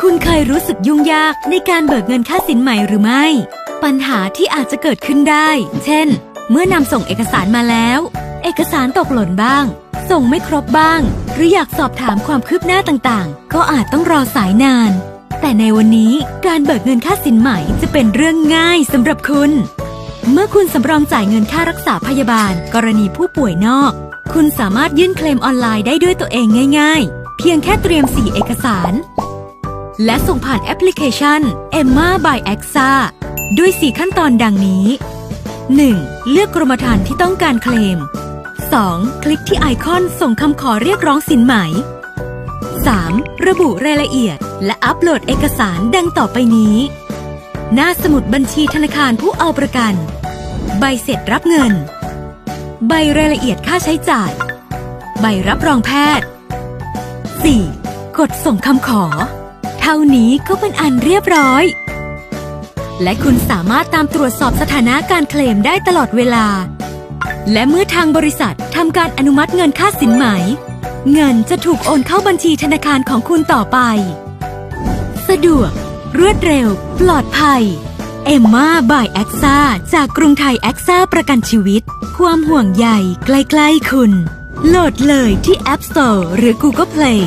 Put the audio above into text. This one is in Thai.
คุณเคยรู้สึกยุ่งยากในการเบิกเงินค่าสินใหม่หรือไม่ ปัญหาที่อาจจะเกิดขึ้นได้ เช่น เมื่อนำส่งเอกสารมาแล้ว เอกสารตกหล่นบ้าง ส่งไม่ครบบ้าง หรืออยากสอบถามความคืบหน้าต่างๆ ก็อาจต้องรอสายนาน แต่ในวันนี้การเบิกเงินค่าสินใหม่จะเป็นเรื่องง่ายสำหรับคุณ เมื่อคุณสำรองจ่ายเงินค่ารักษาพยาบาล กรณีผู้ป่วยนอก คุณสามารถยื่นเคลมออนไลน์ได้ด้วยตัวเองง่าย ๆ เพียงแค่เตรียม 4 เอกสาร และส่งผ่านแอปพลิเคชัน Emma by AXA ด้วย 4 ขั้นตอนดังนี้ 1. เลือกกรมธรรม์ที่ต้องการเคลม 2. คลิกที่ไอคอนส่งคำขอเรียกร้องสินไหม 3. ระบุรายละเอียด และอัปโหลดเอกสารดังต่อไปนี้ หน้าสมุดบัญชีธนาคารผู้เอาประกัน ใบเสร็จรับเงิน ใบรายละเอียดค่าใช้จ่าย ใบรับรองแพทย์ 4. กดส่งคำขอ ท่านี้ก็เป็นอันเรียบร้อย และคุณสามารถตามตรวจสอบสถานะการเคลมได้ตลอดเวลา และเมื่อทางบริษัททำการอนุมัติเงินค่าสินไหม เงินจะถูกโอนเข้าบัญชีธนาคารของคุณต่อไป สะดวก รวดเร็ว ปลอดภัย เอมมาบายแอคซ่าจากกรุงไทยแอคซ่าประกันชีวิต ความห่วงใยใกล้ๆคุณ โหลดเลยที่ App Store หรือ Google Play